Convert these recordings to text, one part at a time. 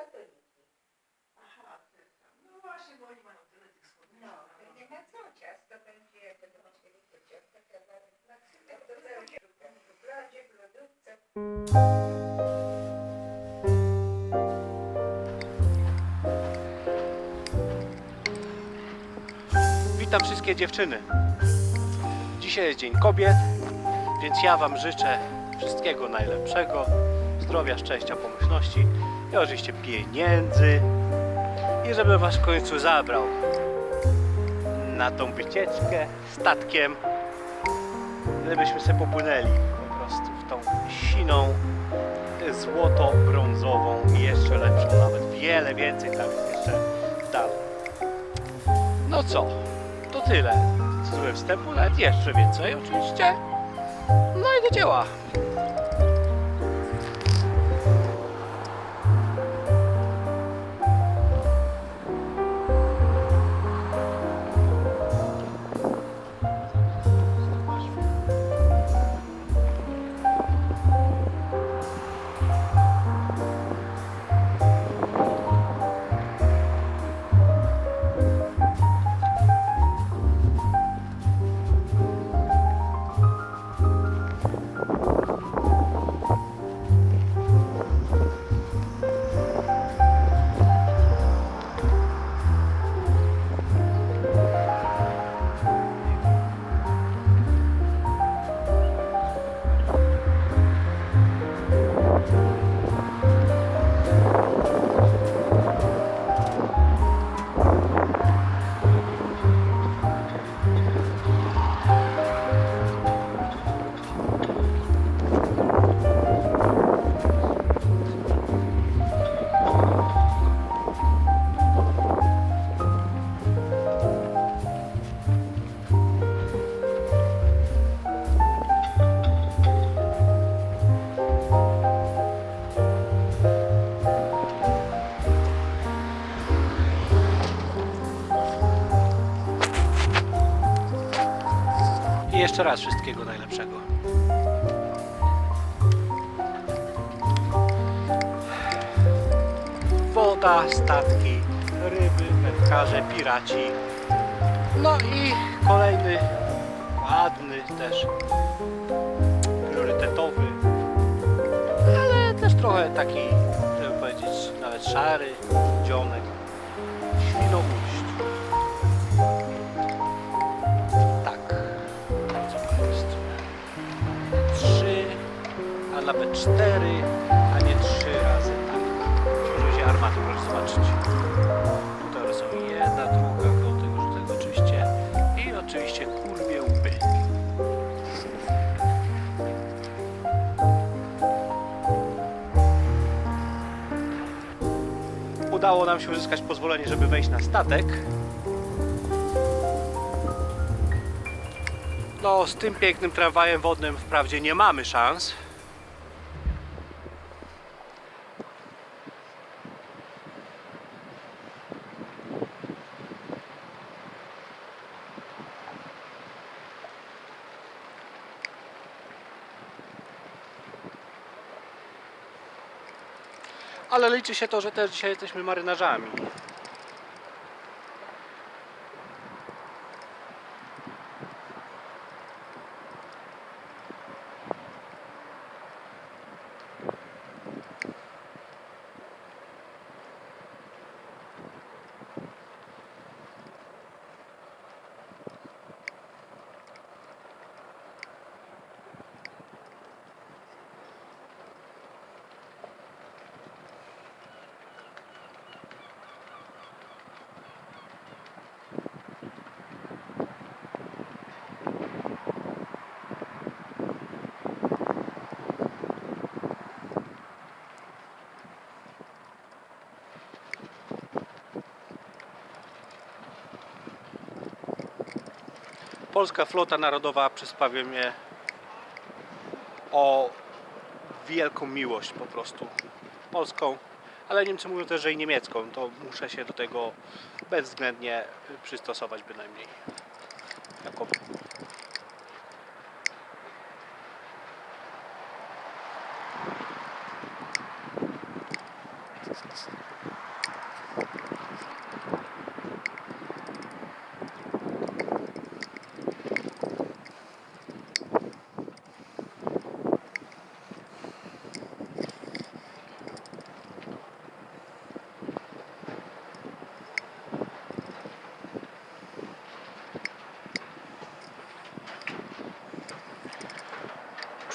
katoliki. Aha. No właśnie, bo oni mają tyle tych. No, będzie na co ciasto będzie, jak będą chcieli to to będzie w lodzie, w lodówce. Witam wszystkie dziewczyny. Dzisiaj jest Dzień Kobiet, więc ja Wam życzę wszystkiego najlepszego, zdrowia, szczęścia, pomyślności i oczywiście pieniędzy i żeby Was w końcu zabrał na tą wycieczkę statkiem, żebyśmy sobie popłynęli po prostu w tą siną, złoto-brązową i jeszcze lepszą, nawet wiele więcej tam jest jeszcze dalej. No co, to tyle. Tytułem wstępu, nawet jeszcze więcej oczywiście. No i do dzieła. Jeszcze raz wszystkiego najlepszego. Woda, statki, ryby, wędkarze, piraci. No i kolejny ładny też priorytetowy, ale też trochę taki, żeby powiedzieć, nawet szary dzionek. Świnoujść. Udało nam się uzyskać pozwolenie, żeby wejść na statek. No, z tym pięknym tramwajem wodnym wprawdzie nie mamy szans. Ale liczy się to, że też dzisiaj jesteśmy marynarzami. Polska Flota Narodowa przysławia mnie o wielką miłość po prostu polską, ale Niemcy mówią też, że i niemiecką, to muszę się do tego bezwzględnie przystosować bynajmniej. Jako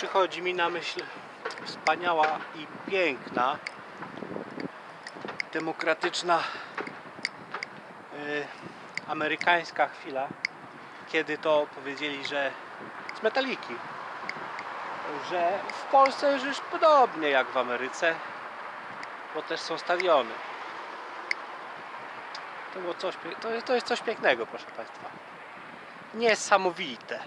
przychodzi mi na myśl wspaniała i piękna, demokratyczna, y, amerykańska chwila, kiedy to powiedzieli, że z metaliki, że w Polsce już podobnie jak w Ameryce, bo też są stadiony. To, było coś, to, jest, to jest coś pięknego, proszę Państwa. Niesamowite.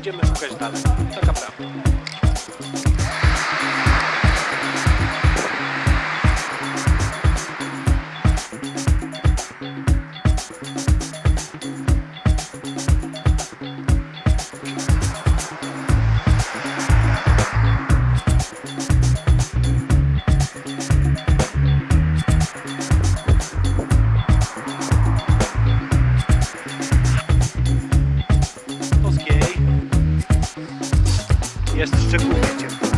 Idziemy szukać dalej. Taka prawda. Jest szczególnie ciepło.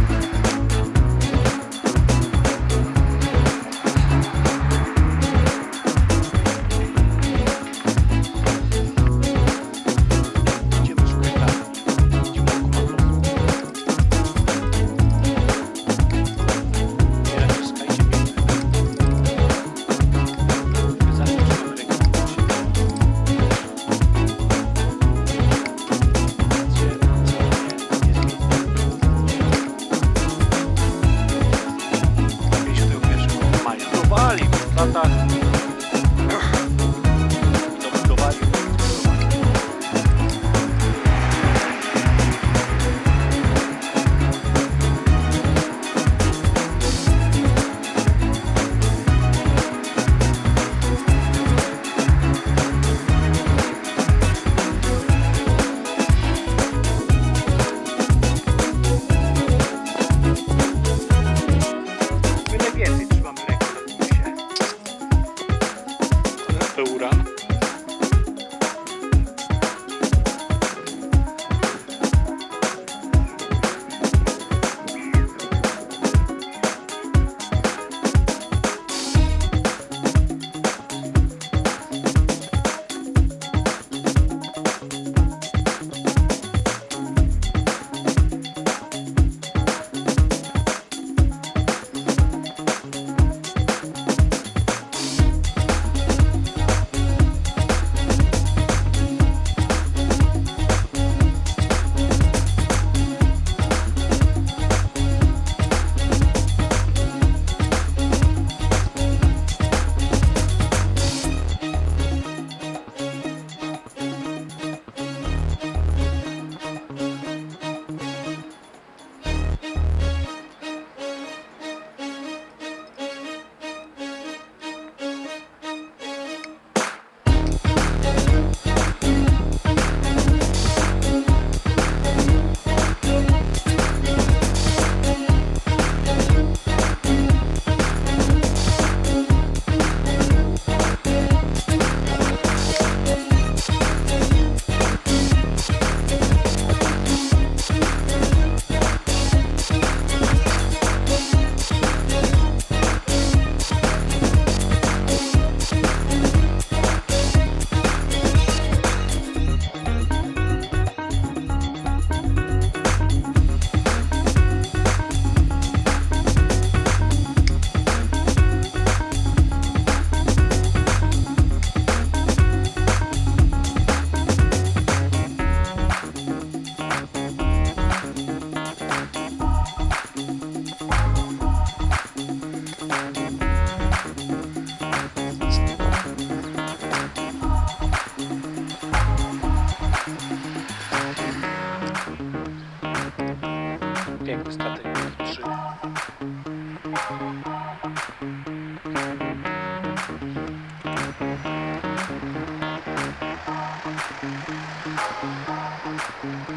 Piękny statek. Trzy.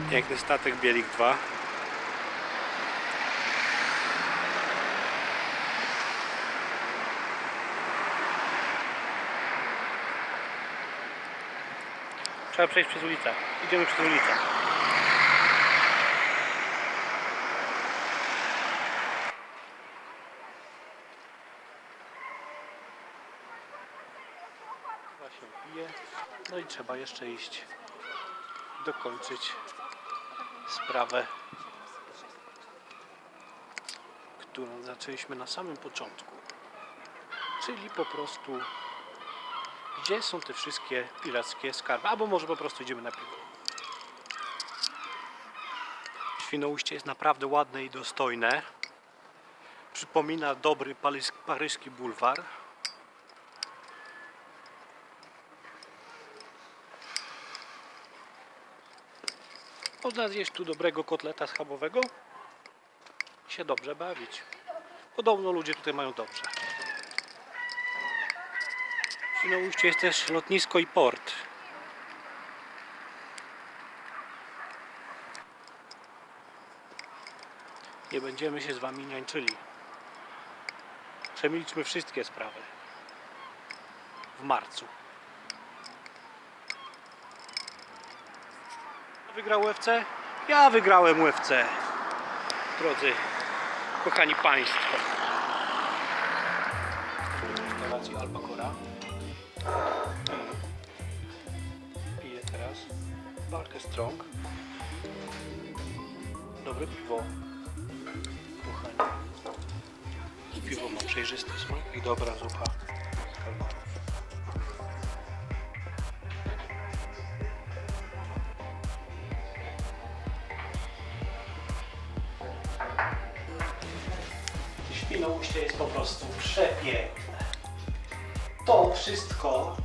Piękny statek Bielik 2. Trzeba przejść przez ulicę. Idziemy przez ulicę. No i trzeba jeszcze iść dokończyć sprawę, którą zaczęliśmy na samym początku. Czyli po prostu gdzie są te wszystkie pirackie skarby, albo może po prostu idziemy na piwo. Świnoujście jest naprawdę ładne i dostojne. Przypomina dobry paryski bulwar. Można zjeść tu dobrego kotleta schabowego i się dobrze bawić. Podobno ludzie tutaj mają dobrze. W Świnoujściu jest też lotnisko i port. Nie będziemy się z wami niańczyli. Przemilczmy wszystkie sprawy. W marcu. Wygrał UFC? Ja wygrałem UFC. Drodzy, kochani Państwo. Restauracji Albacora. Piję teraz Barkę Strong. Dobre piwo. Kochani. Piwo ma przejrzysty smak i dobra zupa przepiękne. To wszystko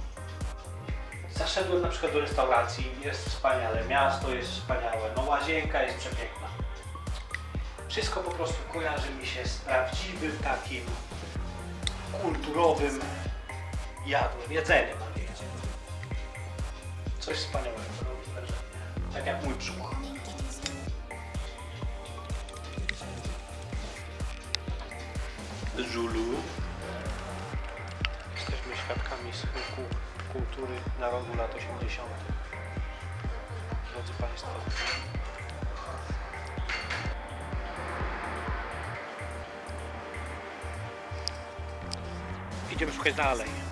Zaszedłem na przykład do restauracji, jest wspaniale, miasto jest wspaniałe, no łazienka jest przepiękna. Wszystko po prostu kojarzy mi się z prawdziwym takim kulturowym jadłem, jedzeniem, a nie. Coś wspaniałego robi wrażenie. Tak jak mój brzuch. Żulu. Świadkami schyłku kultury narodu lat 80. Drodzy Państwo. Idziemy szukać dalej.